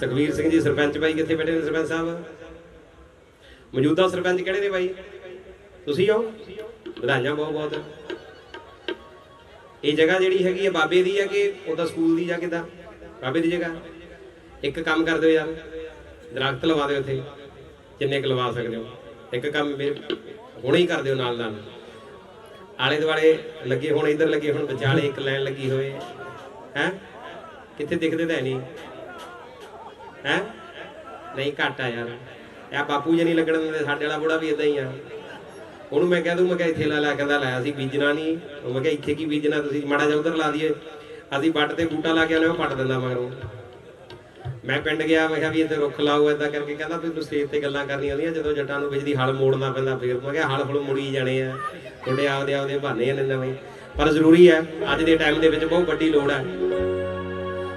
ਸੁਖਵੀਰ ਸਿੰਘ ਜੀ, ਸਰਪੰਚ ਬਾਈ ਕਿੱਥੇ ਬੈਠੇ ਨੇ ਸਰਪੰਚ ਸਾਹਿਬ? ਮੌਜੂਦਾ ਸਰਪੰਚ ਕਿਹੜੇ ਨੇ ਬਾਈ? ਤੁਸੀਂ ਹੋ? ਵਧਾਈਆਂ ਬਹੁਤ ਬਹੁਤ। ਇਹ ਜਗ੍ਹਾ ਜਿਹੜੀ ਹੈਗੀ ਹੈ ਬਾਬੇ ਦੀ ਹੈ ਕਿ ਉਹਦਾ ਸਕੂਲ ਦੀ ਜਾਂ ਕਿਦਾਂ? ਬਾਬੇ ਦੀ ਜਗ੍ਹਾ। ਇੱਕ ਕੰਮ ਕਰ ਦਿਓ ਯਾਰ, ਦਰਖਤ ਲਵਾ ਦਿਓ ਇੱਥੇ, ਜਿੰਨੇ ਕੁ ਲਵਾ ਸਕਦੇ ਹੋ। ਇੱਕ ਕੰਮ ਹੁਣੇ ਹੀ ਕਰ ਦਿਓ ਨਾਲ ਨਾਲ। ਆਲੇ ਦੁਆਲੇ ਲੱਗੇ ਹੁਣ, ਇੱਧਰ ਲੱਗੇ ਹੁਣ, ਵਿਚਾਲੇ ਇੱਕ ਲਾਈਨ ਲੱਗੀ ਹੋਏ। ਹੈ? ਕਿੱਥੇ ਦਿਖਦੇ ਤਾਂ ਹੈ ਨਹੀਂ। ਹੈ? ਨਹੀਂ, ਘੱਟ ਆ ਯਾਰ। ਇਹ ਬਾਪੂ ਜੀ ਨਹੀਂ ਲੱਗਣ ਦਿੰਦੇ, ਸਾਡੇ ਵਾਲਾ ਬੁੜਾ ਵੀ ਇਦਾਂ ਹੀ ਆ। ਉਹਨੂੰ ਮੈਂ ਕਹਿ ਦੂੰ ਮੈਂ ਕਿਹਾ ਇੱਥੇ ਲਾ ਲੈ ਕਹਿੰਦਾ ਲੈ ਅਸੀਂ ਬੀਜਣਾ ਨਹੀਂ। ਉਹ ਮੈਂ ਕਿਹਾ ਇੱਥੇ ਕੀ ਬੀਜਣਾ, ਤੁਸੀਂ ਮਾੜਾ ਜਿਹਾ ਉਧਰ ਲਾ ਦਈਏ। ਅਸੀਂ ਵੱਟ ਤੇ ਬੂਟਾ ਲਾ ਕੇ ਆਨੇ ਉਹ ਪੱਟ ਦਿੰਦਾ ਮਗਰੋਂ। ਮੈਂ ਪਿੰਡ ਗਿਆ, ਮੈਂ ਕਿਹਾ ਵੀ ਇੱਥੇ ਰੁੱਖ ਲਾਓ, ਏਦਾਂ ਕਰਕੇ ਕਹਿੰਦਾ ਵੀ ਤੂੰ ਸਟੇਜ ਤੇ ਗੱਲਾਂ ਕਰਨੀਆਂ ਹੁੰਦੀਆਂ, ਜਦੋਂ ਜੱਟਾਂ ਨੂੰ ਵਿੱਚ ਹਲ ਮੋੜਨਾ ਪੈਂਦਾ ਫੇਰ। ਮੈਂ ਕਿਹਾ ਹਲ ਹੁਲ ਮੁੜੀ ਜਾਣੇ ਆ। ਤੁਹਾਡੇ ਆਪਦੇ ਆਪਦੇ ਬਹਾਨੇ ਨੇ ਨਵੇਂ ਪਰ ਜ਼ਰੂਰੀ ਹੈ ਅੱਜ ਦੇ ਟਾਈਮ ਦੇ ਵਿੱਚ ਬਹੁਤ ਵੱਡੀ ਲੋੜ ਹੈ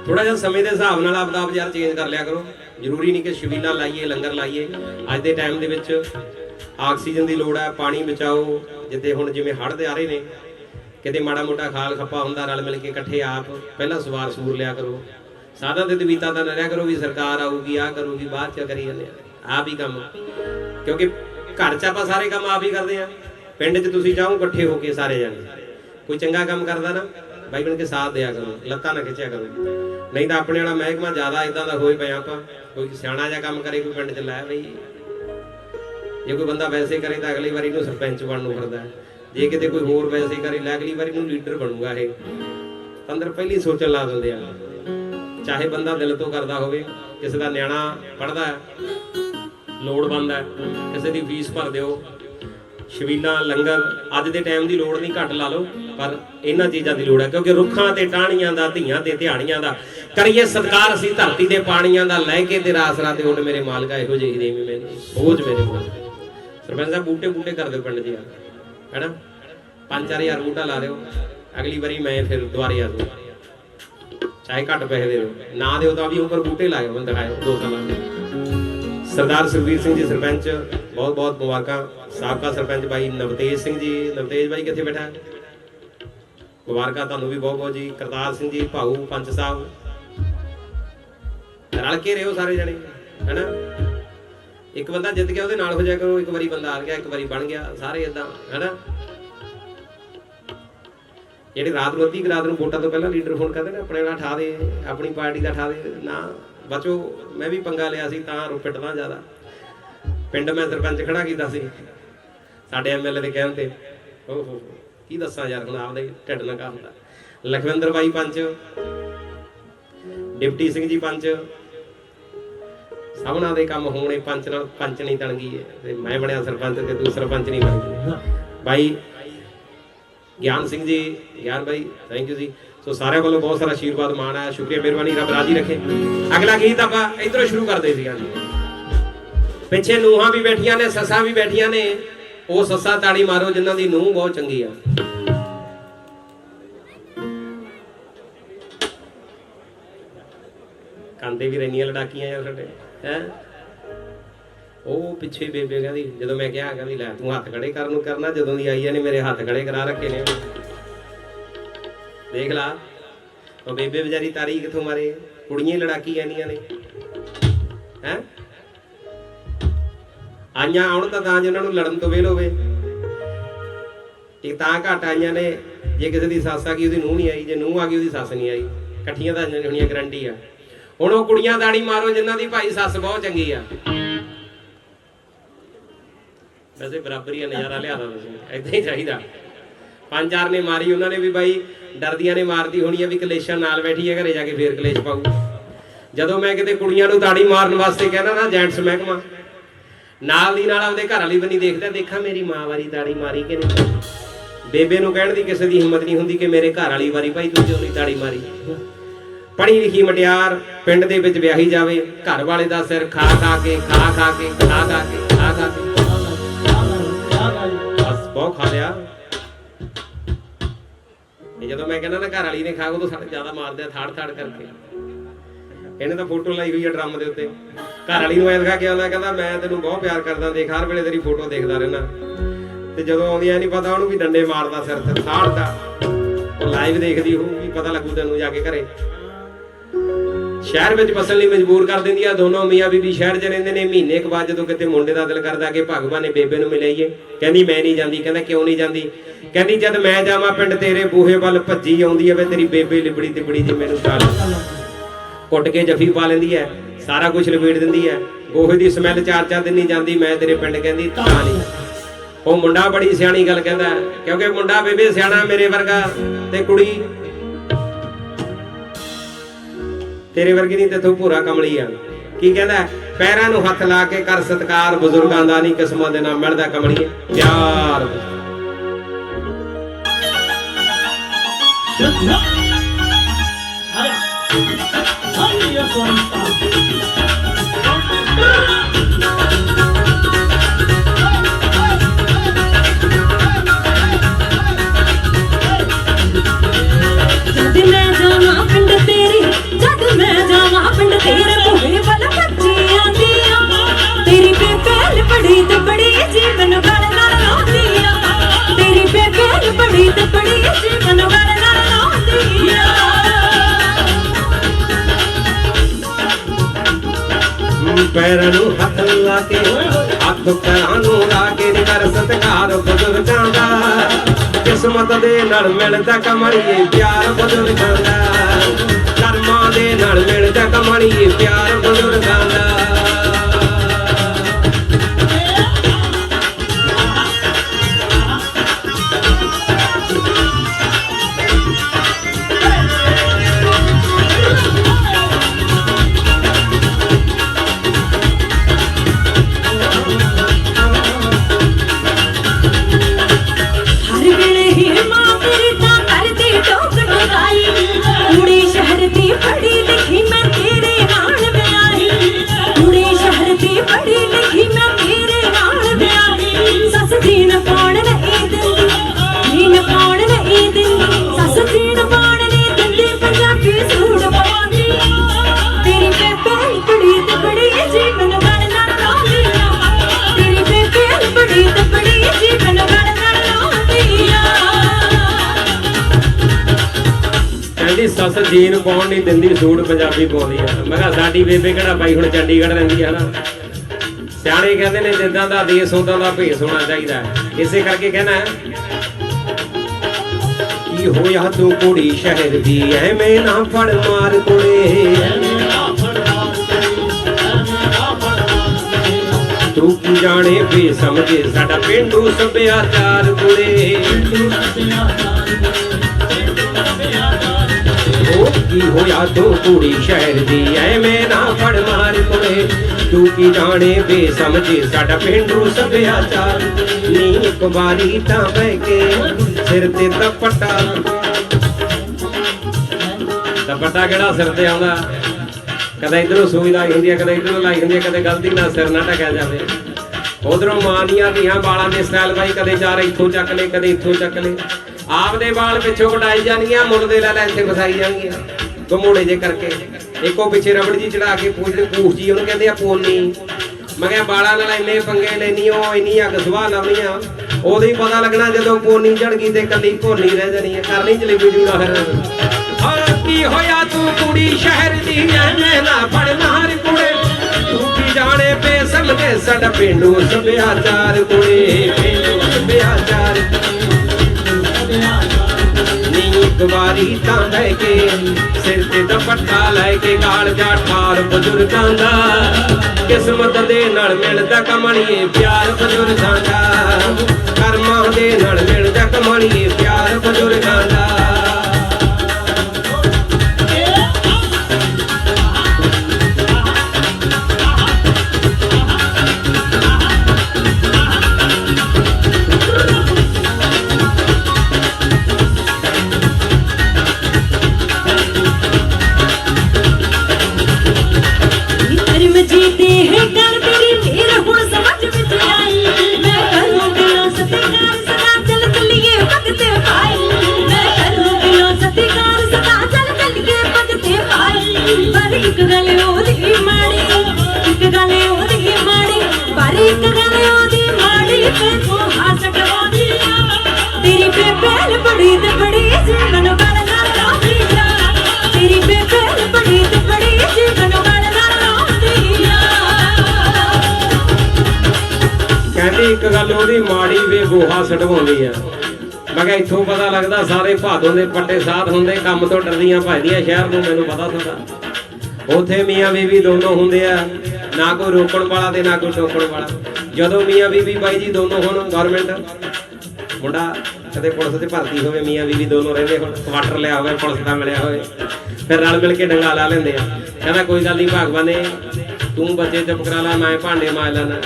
ਥੋੜਾ ਜਿਹਾ ਸਮੇਂ ਦੇ ਹਿਸਾਬ ਨਾਲ ਆਪਦਾ ਆਪ ਚੇਂਜ ਕਰ ਲਿਆ ਕਰੋ। ਜ਼ਰੂਰੀ ਨਹੀਂ ਕਿ ਸ਼ਬੀਲਾ ਲਾਈਏ, ਲੰਗਰ ਲਾਈਏ। ਅੱਜ ਦੇ ਟਾਈਮ ਦੇ ਵਿੱਚ ਆਕਸੀਜਨ ਦੀ ਲੋੜ ਹੈ, ਪਾਣੀ ਬਚਾਓ। ਜਿੱਦੇ ਹੁਣ ਜਿਵੇਂ ਹੜ੍ਹ ਦੇ ਆ ਰਹੇ ਨੇ, ਕਿਤੇ ਮਾੜਾ ਮੋਟਾ ਖਾਲ ਖੱਪਾ ਹੁੰਦਾ, ਰਲ ਮਿਲ ਕੇ ਇਕੱਠੇ ਆਪ ਪਹਿਲਾਂ ਸਵਾਰ ਸੂਰ ਲਿਆ ਕਰੋ। ਸਾਧਾਂ ਤੇ ਤਵੀਤਾ ਤਾਂ ਨਾ ਕਰੋ ਵੀ ਸਰਕਾਰ ਆਊਗੀ ਆ ਕਰੂਗੀ, ਬਾਅਦ ਚ ਕਰੀ ਜਾਂਦੇ ਆ। ਆਪ ਹੀ ਕੰਮ ਕਿਉਂਕਿ ਘਰ ਚ ਆਪਾਂ ਸਾਰੇ ਕੰਮ ਆਪ ਹੀ ਕਰਦੇ ਆ। ਪਿੰਡ 'ਚ ਤੁਸੀਂ ਜਾਓ ਇਕੱਠੇ ਹੋ ਕੇ ਸਾਰੇ ਜਾਣੇ। ਕੋਈ ਚੰਗਾ ਕੰਮ ਕਰਦਾ ਨਾ ਬਾਈ ਬਣ ਕੇ ਸਾਥ ਦਿਆ ਕਰੋ, ਲੱਤਾਂ ਨਾ ਖਿੱਚਿਆ ਕਰੋ। ਨਹੀਂ ਤਾਂ ਆਪਣੇ ਵਾਲਾ ਮਹਿਕਮਾ ਜ਼ਿਆਦਾ ਇਦਾਂ ਦਾ ਹੋਏ ਪਿਆ ਆਪਾਂ, ਕੋਈ ਸਿਆਣਾ ਜਿਹਾ ਕੰਮ ਕਰੇ, ਕੋਈ ਪਿੰਡ 'ਚ ਲੈ ਬਈ। ਜੇ ਕੋਈ ਬੰਦਾ ਵੈਸੇ ਕਰੇ ਤਾਂ ਅਗਲੀ ਵਾਰੀ ਨੂੰ ਸਰਪੰਚ ਬਣਨ ਨੂੰ ਫਿਰਦਾ ਜੇ ਕਿਤੇ ਕੋਈ ਹੋਰ ਵੈਸੇ ਕਰੇ, ਲੈ ਅਗਲੀ ਵਾਰੀ ਨੂੰ ਲੀਡਰ ਬਣੂਗਾ ਇਹ। ਅੰਦਰ ਪਹਿਲੀ ਸੋਚਣ ਲਾ ਦਿੰਦੇ ਆ। ਚਾਹੇ ਬੰਦਾ ਦਿਲ ਤੋਂ ਕਰਦਾ ਹੋਵੇ, ਕਿਸੇ ਦਾ ਨਿਆਣਾ ਪੜਦਾ ਲੋੜ ਲੋੜਵੰਦ ਕਿਸੇ ਦੀ ਫੀਸ ਭਰ ਦਿਓ। ਸ਼ਬੀਲਾਂ ਲੰਗਰ, ਅੱਜ ਦੇ ਟਾਈਮ ਦੀ ਲੋੜ ਨਹੀਂ, ਘੱਟ ਲਾ ਲਓ। ਪਰ ਇਹਨਾਂ ਚੀਜ਼ਾਂ ਦੀ ਲੋੜ ਹੈ, ਕਿਉਂਕਿ ਰੁੱਖਾਂ ਤੇ ਟਾਹਣੀਆਂ ਦਾ, ਧੀਆਂ ਤੇ ਧਿਆਣੀਆਂ ਦਾ, ਕਰੀਏ ਸਤਕਾਰ ਅਸੀਂ ਧਰਤੀ ਦੇ ਪਾਣੀਆਂ ਦਾ, ਲੈ ਕੇ ਤੇਰਾ ਆਸਰਾ ਤੇ ਉੱਡ ਮੇਰੇ ਮਾਲਕਾ ਇਹੋ ਜਿਹੀ ਦੇਵੀ ਮੈਨੂੰ ਬੋਝ ਮੇਰੇ ਕੋਲ ਸਰਪੰਚ ਸਾਹਿਬ, ਬੂਟੇ ਬੂਟੇ ਕਰ ਦਿਓ ਪਿੰਡ 'ਚ ਹੈਨਾ? 5-4000 ਬੂਟਾ ਲਾ ਦਿਓ, ਅਗਲੀ ਵਾਰੀ ਮੈਂ ਫਿਰ ਦੁਬਾਰੇ ਆ ਜਾਊਂ। ਚਾਹੇ ਘੱਟ ਪੈਸੇ ਦੇ ਦਿਓ, ਨਾ ਦਿਓ ਤਾਂ ਵੀ ਉੱਪਰ ਬੂਟੇ ਲਾਇਓ ਮੈਂ ਦਿਖਾਇਓ, ਦੋ ਸਾਲਾਂ ਦੇ। ਸਰਦਾਰ ਸੁਖਬੀਰ ਸਿੰਘ ਜੀ, ਸਰਪੰਚ ਬਹੁਤ ਬਹੁਤ ਮੁਬਾਰਕਾਂ। ਸਾਬਕਾ ਸਰਪੰਚ ਭਾਈ ਨਵਤੇਜ ਸਿੰਘ ਜੀ, ਨਵਤੇਜ ਭਾਈ ਕਿੱਥੇ ਬੈਠਾ? ਹੈ ਮੁਬਾਰਕਾਂ ਤੁਹਾਨੂੰ ਵੀ ਬਹੁਤ ਬਹੁਤ ਜੀ। ਕਰਤਾਰ ਸਿੰਘ ਜੀ, ਭਾਊ, ਪੰਚ ਸਾਹਿਬ। ਰਲ ਕੇ ਰਹੋ ਸਾਰੇ ਜਣੇ, ਹੈਨਾ? ਇੱਕ ਬੰਦਾ ਜਿੱਤ ਗਿਆ, ਉਹਦੇ ਨਾਲ ਹੋ ਜਾਇਆ ਕਰੋ। ਇੱਕ ਵਾਰੀ ਬੰਦਾ ਹਾਰ ਗਿਆ, ਇੱਕ ਵਾਰੀ ਬਣ ਗਿਆ, ਸਾਰੇ ਇਦਾਂ ਹੈਨਾ? ਜਿਹੜੇ ਰਾਤ ਨੂੰ ਅੱਧੀ ਰਾਤ ਨੂੰ ਵੋਟਾਂ ਤੋਂ ਪਹਿਲਾਂ ਲੀਡਰ ਫੋਨ ਕਰਦੇ ਨੇ, ਆਪਣੇ ਨਾਲ ਠਾ ਦੇ, ਆਪਣੀ ਪਾਰਟੀ ਦਾ ਠਾ ਦੇ, ਨਾ, ਬਚੋ, ਮੈਂ ਵੀ ਪੰਗਾ ਲਿਆ ਸੀ, ਤਾਂ ਰੁਪਟਦਾ ਜ਼ਿਆਦਾ। ਪਿੰਡ ਮੈਂ ਸਰਪੰਚ ਖੜਾ ਕੀਤਾ ਸੀ, ਸਾਡੇ ਐਮਐਲਏ ਦੇ ਕਹਿਣ ਤੇ। ਓਹ ਕੀ ਦੱਸਾਂ ਯਾਰ ਹੁਣ ਆਪਦੇ ਢਿੱਡ ਕੰਮ ਹੁੰਦਾ। ਲਖਵਿੰਦਰ ਬਾਈ ਪੰਚ ਡਿਪਟੀ ਸਿੰਘ ਜੀ ਪੰਚ ਸਭਨਾਂ ਦੇ ਕੰਮ ਹੋਣੇ ਪੰਚ ਨਾਲ ਪੰਚ ਨਹੀਂ ਤਣ ਗਈ ਹੈ ਤੇ ਮੈਂ ਬਣਿਆ ਸਰਪੰਚ ਤੇ ਤੂੰ ਸਰਪੰਚ ਨਹੀਂ ਬਣ ਗਈ। ਬਾਈ ਗਿਆਨ ਸਿੰਘ ਜੀ ਗਿਆਨ ਭਾਈ ਥੈਂਕ ਯੂ ਜੀ। ਸੋ ਸਾਰਿਆਂ ਵੱਲੋਂ ਬਹੁਤ ਸਾਰਾ ਆਸ਼ੀਰਵਾਦ ਮਾਣ ਆਇਆ ਸ਼ੁਕਰੀਆ ਮਿਹਰਬਾਨੀ ਰੱਬ ਰਾਜੀ ਰੱਖੇ। ਅਗਲਾ ਗੀਤ ਆਪਾਂ ਇਧਰੋਂ ਸ਼ੁਰੂ ਕਰਦੇ ਸੀ ਜੀ ਪਿੱਛੇ ਨੂਹਾਂ ਵੀ ਬੈਠੀਆਂ ਨੇ ਸੱਸਾਂ ਵੀ ਬੈਠੀਆਂ ਨੇ। ਉਹ ਸੱਸਾਂ ਤਾੜੀ ਮਾਰੋ ਜਿਨ੍ਹਾਂ ਦੀ ਨੂੰਹ ਬਹੁਤ ਚੰਗੀ ਆ। ਕੰਦੇ ਵੀ ਰਹਿਣੀਆਂ ਲੜਾਕੀਆਂ ਯਾਰ ਸਾਡੇ, ਹੈ? ਉਹ ਪਿੱਛੇ ਬੇਬੇ ਕਹਿੰਦੀ, ਜਦੋਂ ਮੈਂ ਕਿਹਾ, ਕਹਿੰਦੀ, ਲੈ ਤੂੰ ਹੱਥ ਖੜੇ ਕਰਨ ਨੂੰ ਕਰਨਾ, ਜਦੋਂ ਦੀ ਆਈ ਆ ਨੇ ਮੇਰੇ ਹੱਥ ਖੜੇ ਕਰਾ ਰੱਖੇ ਨੇ। ਦੇਖ ਲਾ, ਉਹ ਬੇਬੇ ਵਿਚਾਰੀ ਤਾਰੀ ਕਿੱਥੋਂ ਮਾਰੇ? ਕੁੜੀਆਂ ਲੜਾਕੀ ਆਂਦੀਆਂ ਨੇ। ਹੈ? ਆਈਆਂ ਆਉਣ ਤਾਂ ਤਾਂ ਜਿਹਨਾਂ ਨੂੰ ਲੜਨ ਤੋਂ ਵੇਲ ਹੋਵੇ। ਇਹ ਤਾਂ ਘੱਟ ਆਈਆਂ ਨੇ, ਜੇ ਕਿਸੇ ਦੀ ਸੱਸ ਆ ਗਈ, ਉਹਦੀ ਨੂੰਹ ਨਹੀਂ ਆਈ, ਜੇ ਨੂੰਹ ਆ ਗਈ, ਉਹਦੀ ਸੱਸ ਨਹੀਂ ਆਈ। ਇਕੱਠੀਆਂ ਤਾਂ ਹੋਣੀਆਂ ਗਰੰਟੀ ਆ। ਹੁਣ ਉਹ ਕੁੜੀਆਂ ਦਾੜੀ ਮਾਰੋ ਜਿਨ੍ਹਾਂ ਦੀ ਭਾਈ ਸੱਸ ਬਹੁਤ ਚੰਗੀ ਆ। ਵੈਸੇ ਬਰਾਬਰੀ ਆ, ਨਜ਼ਾਰਾ ਲਿਆਦਾ ਤੁਸੀਂ ਐਦਾਂ ਹੀ ਚਾਹੀਦਾ। ਪੰਜ ਚਾਰ ਨੇ ਮਾਰੀ, ਉਹਨਾਂ ਨੇ ਵੀ ਬਾਈ ਡਰਦੀਆਂ ਨੇ ਮਾਰਦੀ ਹੋਣੀ ਆ ਵੀ ਕਲੇਸ਼ਾਂ ਨਾਲ ਬੈਠੀ ਹੈ ਘਰੇ ਜਾ ਕੇ ਫੇਰ ਕਲੇਸ਼ ਪਾਊ। ਜਦੋਂ ਮੈਂ ਕਿਤੇ ਕੁੜੀਆਂ ਨੂੰ ਦਾੜੀ ਮਾਰਨ ਵਾਸਤੇ ਕਹਿੰਦਾ ਨਾ, ਜੈਂਟਸ ਮਹਿਕਮਾ, ਨਾਲ ਦੀ ਨਾਲ ਆਪਦੇ ਘਰ ਵਾਲੀ ਬਣੀ ਦੇਖਦਾ, ਦੇਖਾਂ ਮੇਰੀ ਮਾਂ ਵਾਰੀ ਦਾੜੀ ਮਾਰੀ ਕਿ ਨਹੀਂ। ਬੇਬੇ ਨੂੰ ਕਹਿਣ ਦੀ ਕਿਸੇ ਦੀ ਹਿੰਮਤ ਨਹੀਂ ਹੁੰਦੀ ਕਿ ਮੇਰੇ ਘਰ ਵਾਲੀ ਵਾਰੀ ਭਾਈ ਤੂੰ ਕਿਉਂ ਨਹੀਂ ਦਾੜੀ ਮਾਰੀ? ਪੜ੍ਹੀ ਲਿਖੀ ਮਟਿਆਰ ਪਿੰਡ ਦੇ ਵਿੱਚ ਵਿਆਹੀ ਜਾਵੇ, ਘਰ ਵਾਲੇ ਦਾ ਸਿਰ ਖਾ ਖਾ ਕੇ, ਖਾ ਖਾ ਕੇ, ਖਾ ਖਾ ਕੇ, ਖਾ ਖਾ ਕੇ। ਬਸ, ਬਹੁਤ ਖਾ ਲਿਆ। ਇਹ ਜਦੋਂ ਮੈਂ ਕਹਿੰਦਾ ਨਾ ਘਰ ਵਾਲੀ ਨੇ ਖਾ ਉਹ ਤਾਂ ਸਾਡੇ ਜ਼ਿਆਦਾ ਮਾਰਦੇ ਆ ਥਾੜ ਥਾੜ ਕਰਕੇ। ਇਹਨੇ ਤਾਂ ਫੋਟੋ ਲਾਈ ਹੋਈ ਆ ਡਰਮ ਦੇ ਉੱਤੇ। ਘਰ ਵਾਲੀ ਨੂੰ ਐ ਦਿਖਾ ਕੇ ਆਉਂਦਾ, ਕਹਿੰਦਾ ਮੈਂ ਤੈਨੂੰ ਬਹੁਤ ਪਿਆਰ ਕਰਦਾ, ਦੇਖ, ਹਰ ਵੇਲੇ ਤੇਰੀ ਫੋਟੋ ਦੇਖਦਾ ਰਹਿਣਾ ਤੇ ਜਦੋਂ ਆਉਂਦੀ ਐ ਨਹੀਂ ਪਤਾ ਉਹਨੂੰ ਵੀ ਡੰਡੇ ਮਾਰਦਾ ਸਿਰ ਤੇ ਥਾੜ ਦਾ ਉਹ ਲਾਈਵ ਦੇਖਦੀ ਹੋਊਗੀ, ਪਤਾ ਲੱਗੂ ਤੈਨੂੰ ਜਾ ਕੇ ਘਰੇ। ਸ਼ਹਿਰ ਵਿੱਚ ਵਸਣ ਲਈ ਮਜਬੂਰ ਕਰ ਦਿੰਦੀ ਆ। ਦੋਨੋਂ ਮੀਆਂ ਬੀਬੀ ਸ਼ਹਿਰ 'ਚ ਰਹਿੰਦੇ ਨੇ। ਮਹੀਨੇ ਕੁ ਬਾਅਦ ਜਦੋਂ ਕਿਤੇ ਮੁੰਡੇ ਦਾ ਦਿਲ ਕਰਦਾ ਕਿ ਭਗਵਾਨ ਨੇ ਬੇਬੇ ਨੂੰ ਮਿਲਾਈਏ ਕਹਿੰਦੀ, ਮੈਂ ਨਹੀਂ ਜਾਂਦੀ। ਕਹਿੰਦਾ, ਕਿਉਂ ਨਹੀਂ ਜਾਂਦੀ? ਕਹਿੰਦੀ, ਜਦ ਮੈਂ ਜਾਵਾਂ ਪਿੰਡ ਤੇਰੇ ਬੂਹੇ ਵੱਲ, ਭੱਜੀ ਆਉਂਦੀ ਐ ਵੇ ਤੇਰੀ ਬੇਬੇ ਲਿਬੜੀ ਤਿਬੜੀ ਜੀ ਮੈਨੂੰ ਛੱਡ ਕੁੱਟ ਕੇ ਜਫੀ ਪਾ ਲੈਂਦੀ ਐ ਸਾਰਾ ਕੁਝ ਲਪੇਟ ਦਿੰਦੀ ਐ ਗੋਹੇ ਦੀ ਸਮੈਲ ਚਾਰ ਚਾਰ ਦਿਨ ਨਹੀਂ ਜਾਂਦੀ। ਮੈਂ ਤੇਰੇ ਪਿੰਡ ਕਹਿੰਦੀ, ਤਾਂ ਨਹੀਂ। ਉਹ ਮੁੰਡਾ ਬੜੀ ਸਿਆਣੀ ਗੱਲ ਕਹਿੰਦਾ, ਕਿਉਂਕਿ ਮੁੰਡਾ ਬੇਬੇ ਸਿਆਣਾ ਮੇਰੇ ਵਰਗਾ ਤੇ ਕੁੜੀ ਤੇਰੇ ਵਰਗੀ ਨਹੀਂ ਤੇਥੋਂ ਭੂਰਾ ਕਮਲੀ ਆ। ਕੀ ਕਹਿੰਦਾ? ਪੈਰਾਂ ਨੂੰ ਹੱਥ ਲਾ ਕੇ ਕਰ ਸਤਕਾਰ, ਬਜ਼ੁਰਗਾਂ ਦਾ ਨਹੀਂ ਕਿਸਮਾਂ ਦੇ ਨਾਲ ਮਿਲਦਾ ਕਮਲੀਏ ਪਿਆਰ। ਜਦ ਪੈਰਾਂ ਨੂੰ ਹੱਥ ਲਾ ਕੇ, ਹੱਥ ਪੈਰਾਂ ਨੂੰ ਲਾ ਕੇ ਨੀ ਕਰ ਸਤਕਾਰ ਬਜ਼ੁਰਗਾਂ ਦਾ। ਕਿਸਮਤ ਦੇ ਨਾਲ ਮਿਲਦਾ ਕਮਲੀਏ ਪਿਆਰ ਬਜ਼ੁਰਗਾਂ ਦਾ। ਕਰਮਾਂ ਦੇ ਨਾਲ ਮਿਲਦਾ ਕਮਲੀਏ ਪਿਆਰ ਬਜ਼ੁਰਗਾਂ ਦਾ। ਕਹਿੰਦੀ ਜੀਨ ਪਾਉਣ ਨਹੀਂ ਦਿੰਦੀ ਸੂਟ ਪੰਜਾਬੀ ਪਾਉਂਦੀ ਆ। ਮੈਂ ਕਿਹਾ, ਸਾਡੀ ਬੇਬੇ ਕਿਹੜਾ ਬਾਈ ਹੁਣ ਚੰਡੀਗੜ੍ਹ ਰਹਿੰਦੀ ਆ ਨਾ? ਸਿਆਣੇ ਕਹਿੰਦੇ ਨੇ, ਜਿੱਦਾਂ ਦਾ ਦੇਸ, ਉਦਾਂ ਦਾ ਭੇਸ ਹੋਣਾ ਚਾਹੀਦਾ ਇਸੇ ਕਰਕੇ ਕਹਿਣਾ ਕੀ ਹੋਇਆ ਤੂੰ ਕੁੜੀ ਸ਼ਹਿਰ ਦੀ? ਐਵੇਂ ਨਾ ਫੜ ਮਾਰ ਕੁੜੇ। ਤੂੰ ਕੀ ਜਾਣੇ ਵੀ ਸਮਝੇ? ਸਾਡਾ ਪਿੰਡੂ ਸੱਭਿਆਚਾਰ ਕੁੜੇ। ਉਹ ਕੀ ਹੋਇਆ? ਤੂੰ ਕੁੜੀ ਸ਼ਹਿਰ ਦੀ ਐਵੇਂ ਨਾ ਫੜ ਮਾਰ ਕੁੜੇ ਤੂੰ ਕੀ ਜਾਣੇ? ਬੇ ਸਾਡਾ ਪਿੰਡੂ ਸੱਭਿਆਚਾਰ। ਨੀ ਇੱਕ ਵਾਰੀ ਤਾਂ ਬਹਿ ਕੇ ਸਿਰ ਤੇ ਤਪਟਾ ਤਪਟਾ ਕਿਹੜਾ ਸਿਰ ਤੇ ਆਉਂਦਾ? ਕਦੇ ਇਧਰੋਂ ਸੂਈ ਲਾਈ ਹੁੰਦੀ ਹੈ ਕਦੇ ਇਧਰੋਂ ਲਾਈ ਹੁੰਦੀ ਹੈ ਕਦੇ ਗਲਤੀ ਨਾਲ ਸਿਰ ਨਾ ਢਕਿਆ ਜਾਵੇ। ਉਧਰੋਂ ਮਾਂ ਦੀਆਂ ਧੀਆਂ ਵਾਲਾਂ ਦੇ ਸਟਾਈਲ ਬਾਈ ਕਦੇ ਚਾਰ ਇੱਥੋਂ ਚੱਕ ਲੈ, ਕਦੇ ਇੱਥੋਂ ਚੱਕ ਲਏ ਆਪਦੇ ਵਾਲ ਪਿੱਛੋਂ ਕਟਾਈ ਜਾਣਗੀਆਂ ਮੁੱਲ ਦੇ ਲੈ ਲੈ ਇੱਥੇ ਫਸਾਈ ਜਾਣਗੀਆਂ। ਗਮੋੜੇ ਜੇ ਕਰਕੇ। ਇੱਕੋ ਪਿੱਛੇ ਰਬੜ ਜੀ ਚੜਾ ਕੇ ਪੂਛ ਦੇ ਪੂਛ ਜੀ, ਉਹਨੂੰ ਕਹਿੰਦੇ ਆ ਪੋਨੀ। ਮੈਂ ਕਿਹਾ, ਵਾਲਾਂ ਨਾਲ ਇੰਨੇ ਪੰਗੇ ਲੈਣੀ ਉਹ ਇੰਨੀ ਅੱਗ ਸੁਭਾ ਲਾਉਣੀਆਂ ਉਦੋਂ ਹੀ ਪਤਾ ਲੱਗਣਾ ਜਦੋਂ ਪੋਨੀ ਚੜ ਗਈ ਤੇ ਕੱਲੀ ਭੋਨੀ ਰਹਿ ਜਾਣੀ ਹੈ ਕਰਨੀ ਜਲੇਬੀ ਜੂੜਾ ਫਿਰ ਹਾਂ ਕੀ ਹੋਇਆ ਤੂੰ ਕੁੜੀ ਸ਼ਹਿਰ ਦੀ? ਐਵੇਂ ਨਾ ਫੜ ਨਾਰ ਕੁੜੇ। ਤੂੰ ਕੀ ਜਾਣੇ ਪੇ ਸਾਡਾ ਪਿੰਡੂ ਸੱਭਿਆਚਾਰ ਕੁੜੇ? ਪਿੰਡੂ ਸੱਭਿਆਚਾਰ ਦੁਬਾਰੀ ਤਾਂ ਲੈ ਕੇ, ਸਿਰ ਤੇ ਦੁਪੱਟਾ ਲੈ ਕੇ ਗਾਲ ਜਾ ਠਾਰ ਬਜ਼ੁਰਗਾਂ ਦਾ। ਕਿਸਮਤ ਦੇ ਨਾਲ ਮਿਲਦਾ ਕਮਣੀਏ, ਪਿਆਰ ਬਜ਼ੁਰਗਾਂ ਦਾ। ਕਰਮਾਂ ਦੇ ਨਾਲ ਮਿਲਦਾ ਕਮਣੀਏ, ਪਿਆਰ ਬਜ਼ੁਰਗਾਂ ਦਾ। ਇੱਕ ਗੱਲ ਉਹਦੀ ਮਾੜੀ ਵੇ ਗੋਹਾ ਸੜਵਾਉਂਦੀ ਆ। ਮੈਂ ਕਿਹਾ ਇੱਥੋਂ ਪਤਾ ਲੱਗਦਾ ਸਾਰੇ ਭਾਦੋਂ ਦੇ ਪੱਟੇ ਸਾਥ ਹੁੰਦੇ, ਕੰਮ ਤੋਂ ਡਰਦੀਆਂ ਭਜਦੀਆਂ ਸ਼ਹਿਰ ਨੂੰ, ਮੈਨੂੰ ਪਤਾ ਤੁਹਾਡਾ। ਉਥੇ ਮੀਆਂ ਬੀਬੀ ਦੋਨੋਂ ਹੁੰਦੇ ਆ, ਨਾ ਕੋਈ ਰੋਕਣ ਵਾਲਾ ਤੇ ਨਾ ਕੋਈ ਟੋਕਣ ਵਾਲਾ। ਜਦੋਂ ਮੀਆਂ ਬੀਬੀ ਬਾਈ ਜੀ ਦੋਨੋਂ ਹੁਣ ਗਵਰਨਮੈਂਟ ਮੁੰਡਾ ਕਦੇ ਪੁਲਿਸ ਤੇ ਭਰਤੀ ਹੋਵੇ, ਮੀਆਂ ਬੀਬੀ ਦੋਨੋਂ ਰਹਿੰਦੇ ਹੁਣ ਕੁਆਟਰ ਲਿਆ ਹੋਵੇ, ਪੁਲਿਸ ਦਾ ਮਿਲਿਆ ਹੋਵੇ, ਫਿਰ ਰਲ ਮਿਲ ਕੇ ਡੰਗਾ ਲਾ ਲੈਂਦੇ ਆ। ਕਹਿੰਦਾ ਕੋਈ ਗੱਲ ਨਹੀਂ ਭਗਵਾਨ ਨੇ ਤੂੰ ਬੱਚੇ ਚੁੱਪ ਕਰਾ ਲਾ, ਮੈਂ ਭਾਂਡੇ ਮਾਜ ਲੈਣਾ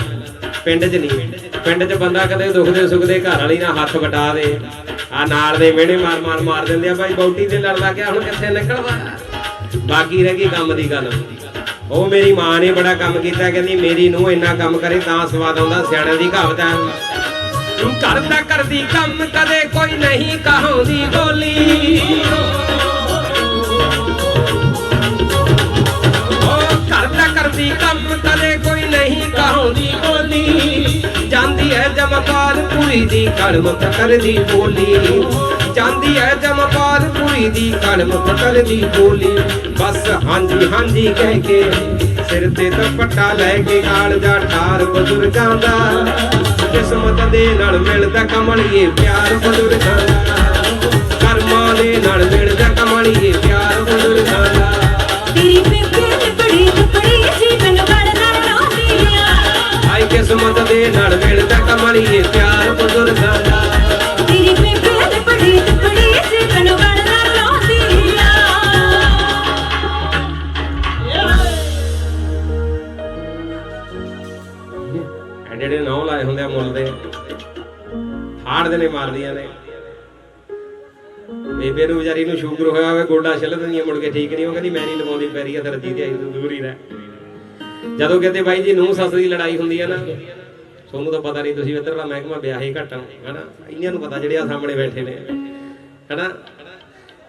ਪਿੰਡ 'ਚ ਨਹੀਂ ਪਿੰਡ 'ਚ ਬੰਦਾ ਕਦੇ ਦੁਖਦੇ ਸੁਖਦੇ ਘਰ ਵਾਲੀ ਨਾਲ ਹੱਥ ਵਟਾ ਦੇ। ਆ ਨਾਲ ਦੇ ਵਿਹੜੇ ਮਾਰ ਮਾਰ ਮਾਰ ਦਿੰਦੇ ਆ ਭਾਈ, ਬੌਟੀ ਤੇ ਲੜਦਾ ਗਿਆ ਹੁਣ ਕਿੱਥੇ ਨਿਕਲਦਾ? ਬਾਕੀ ਰਹਿ ਗਈ ਕੰਮ ਦੀ ਗੱਲ। ਉਹ ਮੇਰੀ ਮਾਂ ਨੇ ਬੜਾ ਕੰਮ ਕੀਤਾ, ਕਹਿੰਦੀ ਮੇਰੀ ਨੂੰ ਇੰਨਾ ਕੰਮ ਕਰੇ ਤਾਂ ਸਵਾਦ ਆਉਂਦਾ ਸਿਆਣਿਆਂ ਦੀ ਕਹਾਵਤ ਹੈ ਤੂੰ ਕਰਦਾ ਕਰਦੀ ਕੰਮ, ਕਦੇ ਕੋਈ ਨਹੀਂ ਕਹਾਉਂਦੀ ਬੋਲੀ। ਕਰਦਾ ਕਰਦੀ ਕੰਮ, ਕਦੇ ਕੋਈ ਨਹੀਂ ਕਹਾਉਂਦੀ ਬੋਲੀ। ਜਾਂਦੀ ਹੈ ਜਮਪਾਲ ਪੂਰੀ ਦੀ ਬੋਲੀ। ਜਾਂਦੀ ਹੈ ਜਮਪਾਲ ਪੂਰੀ ਦੀ ਕੜਮ ਕਰਦੀ ਬੋਲੀ। ਬਸ ਹਾਂਜੀ ਹਾਂਜੀ ਕਹਿ ਕੇ ਸਿਰ ਤੇ ਦੁਪੱਟਾ ਲੈ ਕੇ ਗਾਲ ਜਾ ਠਾਰ ਬਜ਼ੁਰਗਾਂ ਦਾ ਕਿਸਮਤ ਦੇ ਨਾਲ ਮਿਲਦਾ ਕਮਲੀਏ ਪਿਆਰ ਬਜ਼ੁਰਗਾਂ ਦਾ ਕਰਮਾਂ ਦੇ ਨਾਲ ਮਿਲਦਾ ਕਮਲੀਏ ਪਿਆਰ ਬਜ਼ੁਰਗਾਂ ਦਾ ਤੇਰੀ ਕਿਸਮਤ ਦੇ ਨਾਲ ਮਿਲਦਾ ਕਮਲੀਏ ਪਿਆਰ ਬਜ਼ੁਰਗਾਂ ਦਾ। ਤੇਰੀ ਬੇਬੇ ਨੇ ਬੜੀ ਦੁਪੜੀ ਸੀ ਆ। ਐਡੇ ਨੌ ਲਾਏ ਹੁੰਦੇ ਆ ਮੁੱਲ ਦੇ। ਹਾੜਦੇ ਨੇ ਮਾਰਦੀਆਂ ਨੇ। ਬੇਬੇ ਨੂੰ ਵਿਚਾਰੀ ਨੂੰ ਸ਼ੂਗਰ ਹੋਇਆ ਹੋਵੇ ਗੋਡਾ ਛਿੱਲ ਦਿੰਦੀਆਂ ਮੁੜ ਕੇ ਠੀਕ ਨਹੀਂ। ਉਹ ਕਹਿੰਦੀ ਮੈਂ ਨਹੀਂ ਲਵਾਉਂਦੀ ਪੈਰੀ ਆ ਦਰਜੀ ਤੇ ਆਈ ਤੂੰ ਦੂਰ ਹੀ ਰਹਿ। ਜਦੋਂ ਕਹਿੰਦੇ ਬਾਈ ਜੀ ਨੂੰ ਸੱਸ ਦੀ ਲੜਾਈ ਹੁੰਦੀ ਹੈ ਨਾ, ਤੁਹਾਨੂੰ ਤਾਂ ਪਤਾ ਨਹੀਂ ਤੁਸੀਂ ਇੱਧਰ ਦਾ ਮਹਿਕਮਾ ਵਿਆਹੇ ਘਟਾਂ ਹਨਾ? ਇੰਨੀਆਂ ਨੂੰ ਪਤਾ ਜਿਹੜੇ ਆ ਸਾਹਮਣੇ ਬੈਠੇ ਨੇ, ਹਨਾ?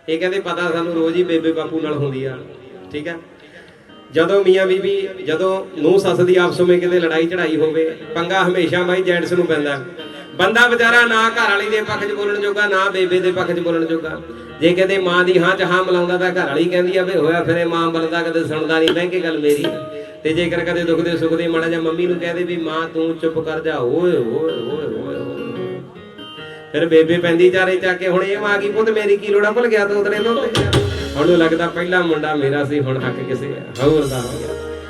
ਇਹ ਕਹਿੰਦੇ ਪਤਾ ਸਾਨੂੰ ਰੋਜ਼ ਹੀ ਬੇਬੇ ਬਾਪੂ ਨਾਲ ਹੁੰਦੀ ਆ, ਠੀਕ ਹੈ ਜਦੋਂ ਮੀਆਂ ਬੀਬੀ ਜਦੋਂ ਨੂੰ ਸੱਸ ਦੀ ਆਪਸ ਵਿੱਚ ਕਿਤੇ ਲੜਾਈ ਚੜਾਈ ਹੋਵੇ, ਪੰਗਾ ਹਮੇਸ਼ਾ ਮਾਈ ਜੈਂਟਸ ਨੂੰ ਪੈਂਦਾ। ਬੰਦਾ ਵਿਚਾਰਾ ਨਾ ਘਰ ਵਾਲੀ ਦੇ ਪੱਖ 'ਚ ਬੋਲਣ ਜੋਗਾ, ਨਾ ਬੇਬੇ ਦੇ ਪੱਖ 'ਚ ਬੋਲਣ ਜੋਗਾ। ਜੇ ਕਦੇ ਮਾਂ ਦੀ ਹਾਂ 'ਚ ਹਾਂ ਮਿਲਾਉਂਦਾ ਤਾਂ ਘਰ ਵਾਲੀ ਕਹਿੰਦੀ ਆ, ਵੇ ਹੋਇਆ ਫਿਰੇ ਮਾਂ ਬਲਦਾ ਕਦੇ ਸੁਣਦਾ ਨਹੀਂ, ਬਹਿ ਕੇ ਗੱਲ ਮੇਰੀ। ਤੇ ਜੇਕਰ ਕਦੇ ਦੁਖਦੇ ਸੁਖਦੇ ਮਾੜਾ ਜਿਹਾ ਮੰਮੀ ਨੂੰ ਕਹਦੇ ਵੀ ਮਾਂ ਤੂੰ ਚੁੱਪ ਕਰ ਜਾ, ਓਏ ਓਏ ਓਏ ਓਏ ਫਿਰ ਬੇਬੇ ਪੈਂਦੀ ਚਾਰੇ ਚੱਕ ਕੇ, ਹੁਣ ਇਹ ਮਾਂ ਕੀ ਪੁੱਤ ਮੇਰੀ ਕੀ ਲੋੜਾ ਭੁੱਲ ਗਿਆ ਤੂੰ ਤੋਂ ਹੁਣ ਲੱਗਦਾ ਪਹਿਲਾ ਮੁੰਡਾ ਮੇਰਾ ਸੀ, ਹੁਣ ਹੱਕ ਕਿਸੇ ਹੋਰ ਦਾ ਹੋ ਗਿਆ।